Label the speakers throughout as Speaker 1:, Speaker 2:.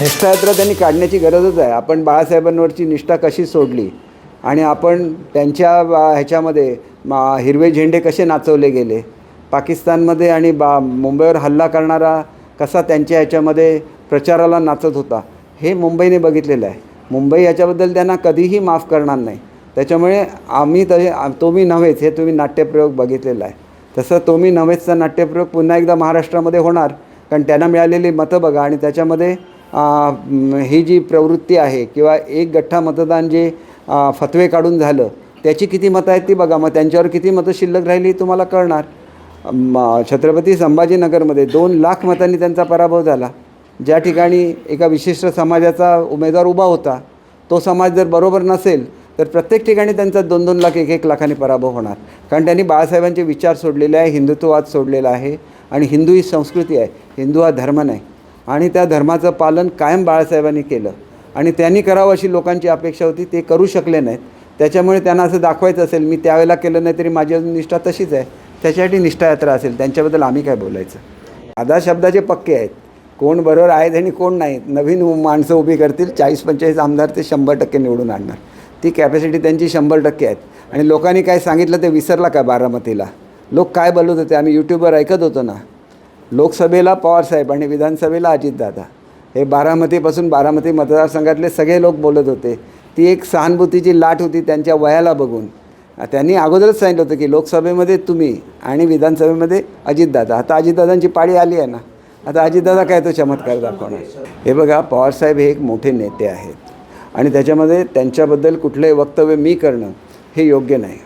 Speaker 1: निष्ठायात्रा त्यांनी काढण्याची गरजच आहे. आपण बाळासाहेबांवरची निष्ठा कशी सोडली आणि आपण त्यांच्या ह्याच्यामध्ये मा- हिरवे झेंडे कसे नाचवले गेले? पाकिस्तानमध्ये आणि बा मुंबईवर हल्ला करणारा कसा त्यांच्या ह्याच्यामध्ये प्रचाराला नाचत होता हे मुंबईने बघितलेलं आहे. मुंबई याच्याबद्दल त्यांना कधीही माफ करणार नाही. त्याच्यामुळे आम्ही तसे तुम्ही नव्हेच हे तुम्ही नाट्यप्रयोग बघितलेला आहे. तसं तुम्ही नव्हेचचा नाट्यप्रयोग पुन्हा एकदा महाराष्ट्रामध्ये होणार कारण त्यांना मिळालेली मतं बघा आणि त्याच्यामध्ये ही जी प्रवृत्ती आहे किंवा एक गठ्ठा मतदान जे फतवे काढून झालं त्याची किती मतं आहेत ती बघा. मग त्यांच्यावर किती मतं शिल्लक राहिली तुम्हाला कळणार. म, छत्रपती संभाजीनगरमध्ये दोन लाख मतांनी त्यांचा पराभव झाला. ज्या ठिकाणी एका विशिष्ट समाजाचा उमेदवार उभा होता तो समाज जर बरोबर नसेल तर प्रत्येक ठिकाणी त्यांचा दोन दोन लाख एक एक लाखाने पराभव होणार. कारण त्यांनी बाळासाहेबांचे विचार सोडलेले आहे हिंदुत्ववाद सोडलेला आहे आणि हिंदू ही संस्कृती आहे. हिंदू हा धर्म नाही. आणि त्या धर्माचं पालन कायम बाळासाहेबांनी केलं. आणि त्यांनी करावं अशी लोकांची अपेक्षा होती ते करू शकले नाहीत. त्याच्यामुळे त्यांना असं दाखवायचं असेल मी त्यावेळेला केलं नाही तरी माझी अजून निष्ठा तशीच आहे. त्याच्यासाठी निष्ठायात्रा असेल त्यांच्याबद्दल आम्ही काय बोलायचं? आधा शब्दाचे पक्के आहेत. कोण बरोबर आहेत आणि कोण नाहीत. नवीन उ- माणसं उभी करतील चाळीस पंचेचाळीस आमदार ते शंभर टक्के निवडून आणणार. ती कॅपॅसिटी त्यांची शंभर टक्के आहेत. आणि लोकांनी काय सांगितलं ते विसरला का बारामतीला? लोक काय बोलत होते? आम्ही यूट्यूबवर ऐकत होतो ना. लोकसभेला पवारसाहेब आणि विधानसभेला अजितदादा. हे बारामतीपासून बारामती मतदारसंघातले सगळे लोक बोलत होते. ती एक सहानुभूतीची लाट होती त्यांच्या वयाला बघून. त्यांनी अगोदरच सांगितलं होतं की लोकसभेमध्ये तुम्ही आणि विधानसभेमध्ये अजितदादा. आता अजितदादांची पाळी आली आहे ना. आता अजितदादा काय तो चमत्कार दाखवणार? हे बघा पवारसाहेब हे एक मोठे नेते आहेत. आणि त्याच्यामध्ये त्यांच्याबद्दल कुठलंही वक्तव्य मी करणं हे योग्य नाही.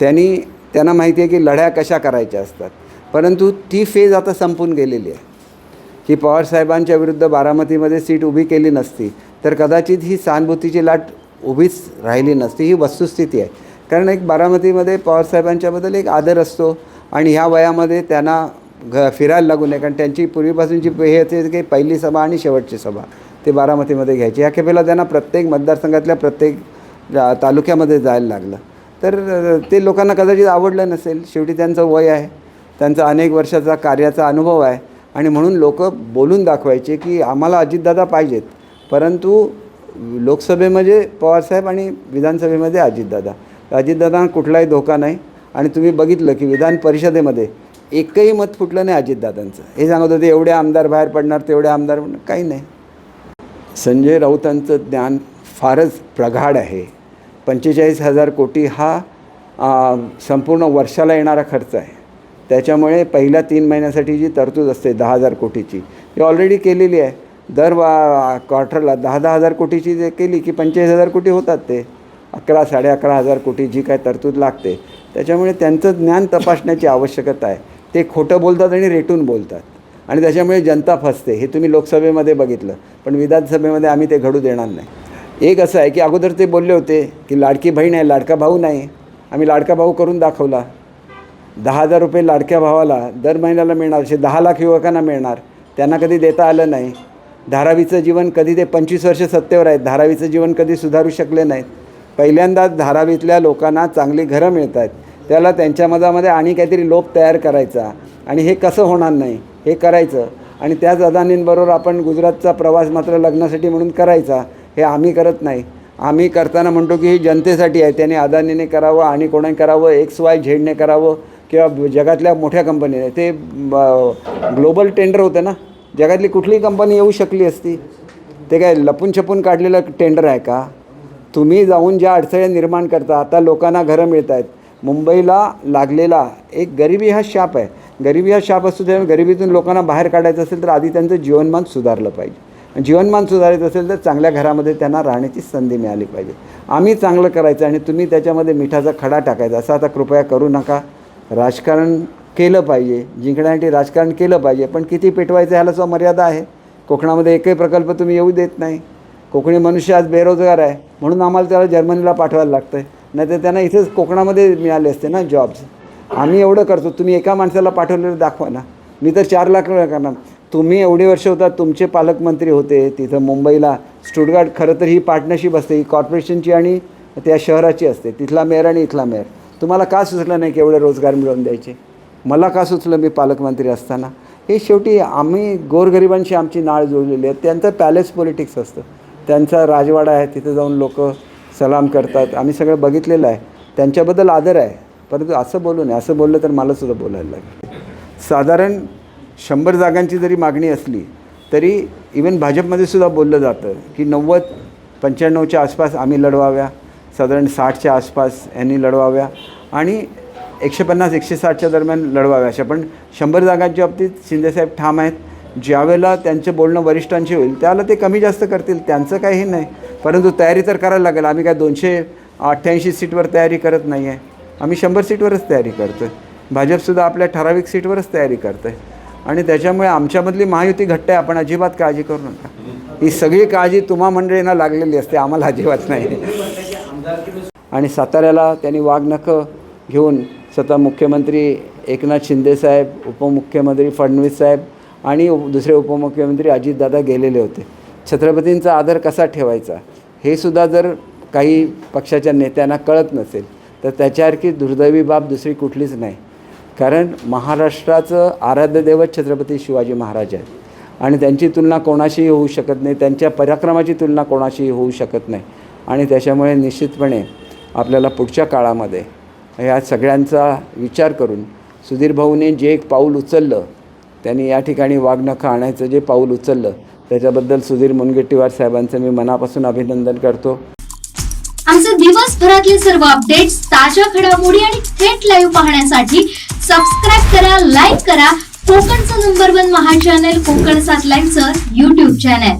Speaker 1: त्यांनी त्यांना माहिती आहे की लढ्या कशा करायच्या असतात. परंतु ती फेज आता संपून गेलेली आहे. की पवारसाहेबांच्या विरुद्ध बारामतीमध्ये सीट उभी केली नसती तर कदाचित ही सहानुभूतीची लाट उभीच राहिली नसती ही वस्तुस्थिती आहे. कारण एक बारामतीमध्ये पवारसाहेबांच्याबद्दल एक आदर असतो आणि ह्या वयामध्ये त्यांना घ फिरायला लागू नये कारण त्यांची पूर्वीपासूनची हे होते की पहिली सभा आणि शेवटची सभा ते बारामतीमध्ये घ्यायची. ह्या खेपेला त्यांना प्रत्येक मतदारसंघातल्या प्रत्येक जा- तालुक्यामध्ये जायला लागलं. तर ते लोकांना कदाचित आवडलं नसेल शेवटी त्यांचं वय आहे. त्यांचा अनेक वर्षाचा कार्याचा अनुभव आहे. आणि म्हणून लोक बोलून दाखवायचे की आम्हाला अजितदादा पाहिजेत. परंतु लोकसभेमध्ये पवारसाहेब आणि विधानसभेमध्ये अजितदादा. अजितदादा कुठलाही धोका नाही. आणि तुम्ही बघितलं की विधान परिषदेमध्ये एकही मत फुटलं नाही अजितदादांचं. हे सांगत होते एवढे आमदार बाहेर पडणार तेवढे आमदार काही नाही. संजय राऊतांचं ज्ञान फारच प्रगाढ आहे. पंचेचाळीस हजार कोटी हा संपूर्ण वर्षाला येणारा खर्च आहे. त्याच्यामुळे पहिल्या तीन महिन्यासाठी जी तरतूद असते दहा हजार कोटीची ती ऑलरेडी केलेली आहे. दर वा क्वार्टरला दहा दहा हजार कोटीची जे केली की पंचेचाळीस हजार कोटी होतात ते. अकरा साडे अकरा हजार कोटी जी काय तरतूद लागते. त्याच्यामुळे त्यांचं ज्ञान तपासण्याची आवश्यकता आहे. ते खोटं बोलतात आणि रेटून बोलतात. आणि त्याच्यामुळे जनता फसते. हे तुम्ही लोकसभेमध्ये बघितलं. पण विधानसभेमध्ये आम्ही ते घडू देणार नाही. एक असं आहे की अगोदर ते बोलले होते की लाडकी बहीण आहे लाडका भाऊ नाही. आम्ही लाडका भाऊ करून दाखवला. दहा हजार रुपये लाडक्या भावाला दर महिन्याला मिळणार असे दहा लाख युवकांना मिळणार त्यांना कधी देता आलं नाही. धारावीचं जीवन कधी ते पंचवीस वर्ष सत्तेवर आहेत धारावीचं जीवन कधी सुधारू शकले नाहीत. पहिल्यांदाच धारावीतल्या लोकांना चांगली घरं मिळत आहेत त्याला त्यांच्या मधामध्ये आणि काहीतरी लोप तयार करायचा. आणि हे कसं होणार नाही? हे करायचं. आणि त्याच अदानींबरोबर आपण गुजरातचा प्रवास मात्र लग्नासाठी म्हणून करायचा. हे आम्ही करत नाही. आम्ही करताना म्हणतो की ही जनतेसाठी आहे. त्याने अदानीने करावं आणि कोणाने करावं? एक्स वाय झेडने करावं. किंवा जगातल्या मोठ्या कंपनीने ते ग्लोबल टेंडर होतं ना. जगातली कुठलीही कंपनी येऊ शकली असती. ते काय लपून छपून काढलेलं टेंडर आहे का? तुम्ही जाऊन ज्या अडचणी निर्माण करता आता लोकांना घरं मिळत आहेत मुंबईला लागलेला एक गरिबी हा शाप आहे. गरिबी हा शाप असतो त्यामुळे गरिबीतून लोकांना बाहेर काढायचं असेल तर आधी त्यांचं जीवनमान सुधारलं पाहिजे. जीवनमान सुधारायचं असेल तर चांगल्या घरामध्ये त्यांना राहण्याची संधी मिळाली पाहिजे. आम्ही चांगलं करायचं आणि तुम्ही त्याच्यामध्ये मिठाचा खडा टाकायचा. असं आता कृपया करू नका. राजकारण केलं पाहिजे जिंकण्यासाठी राजकारण केलं पाहिजे पण किती पेटवायचं ह्याला सुद्धा मर्यादा आहे. कोकणामध्ये एकही प्रकल्प तुम्ही येऊ देत नाही. कोकणी मनुष्य आज बेरोजगार आहे म्हणून आम्हाला त्याला जर्मनीला पाठवायला लागतं आहे नाही तर त्यांना इथेच कोकणामध्ये मिळाले असते ना जॉब्स आम्ही एवढं करतो तुम्ही एका माणसाला पाठवलेलं दाखवा ना. मी तर चार लाख करणार. तुम्ही एवढे वर्ष होता तुमचे पालकमंत्री होते तिथं मुंबईला. स्टुडगार्ड खरं तर ही पार्टनरशिप असते ही कॉर्पोरेशनची आणि त्या शहराची असते. तिथला मेयर आणि इथला मेयर तुम्हाला का सुचलं नाही की एवढे रोजगार मिळवून द्यायचे? मला का सुचलं मी पालकमंत्री असताना? हे शेवटी आम्ही गोरगरिबांशी आमची नाळ जुळलेली आहे. त्यांचं पॅलेस पॉलिटिक्स असतं. त्यांचा राजवाडा आहे तिथे जाऊन लोक सलाम करतात. आम्ही सगळं बघितलेलं आहे. त्यांच्याबद्दल आदर आहे. परंतु असं बोलू नये. असं बोललं तर मलासुद्धा बोलायला लागेल. साधारण शंभर जागांची जरी मागणी असली तरी इवन भाजपमध्ये सुद्धा बोललं जातं की नव्वद पंच्याण्णवच्या आसपास आम्ही लढवाव्या. साधारण साठच्या आसपास यांनी लढवाव्या आणि एकशे पन्नास एकशे साठच्या दरम्यान लढवाव्या अशा. पण शंभर जागांच्या बाबतीत शिंदेसाहेब ठाम आहेत. ज्यावेळेला त्यांचं बोलणं वरिष्ठांशी होईल त्याला ते कमी जास्त करतील त्यांचं काही हे नाही. परंतु तयारी तर करायला लागेल. आम्ही काय दोनशे अठ्ठ्याऐंशी सीटवर तयारी करत नाही आहे आम्ही शंभर सीटवरच तयारी करतो आहे भाजपसुद्धा आपल्या ठराविक सीटवरच तयारी करतं आहे आणि त्याच्यामुळे आमच्यामधली महायुती घट्ट आहे. आपण अजिबात काळजी करू नका. ही सगळी काळजी तुम्हा मंडळींना लागलेली असते. आम्हाला अजिबात नाही. आणि साताऱ्याला त्यांनी वाघनखं घेऊन स्वतः मुख्यमंत्री एकनाथ शिंदेसाहेब उपमुख्यमंत्री फडणवीस साहेब आणि दुसरे उपमुख्यमंत्री अजितदादा गेलेले होते. छत्रपतींचा आदर कसा ठेवायचा? हे सुद्धा जर काही पक्षाच्या नेत्यांना कळत नसेल तर त्याच्यासारखी दुर्दैवी बाब दुसरी कुठलीच नाही. कारण महाराष्ट्राचं आराध्य दैवत छत्रपती शिवाजी महाराज आहेत. आणि त्यांची तुलना कोणाशीही होऊ शकत नाही त्यांच्या पराक्रमाची तुलना कोणाशीही होऊ शकत नाही. आणि त्याच्यामुळे निश्चितपणे आपल्याला पुढच्या काळामध्ये ह्या सगळ्यांचा विचार करून सुधीर भाऊने जे एक पाऊल उचललं त्यांनी या ठिकाणी वाघनखं आणायचं जे पाऊल उचललं त्याच्याबद्दल सुधीर मुनगट्टीवार साहेबांचं मी मनापासून अभिनंदन करतो.
Speaker 2: आमचे दिवसभरातले सर्व अपडेट्स ताज्या घडामोडी आणि थेट लाईव्ह पाहण्यासाठी सबस्क्राईब करा लाईक करा. कोकणचं नंबर वन महा चॅनल कोकण सात लाईनचं युट्यूब चॅनल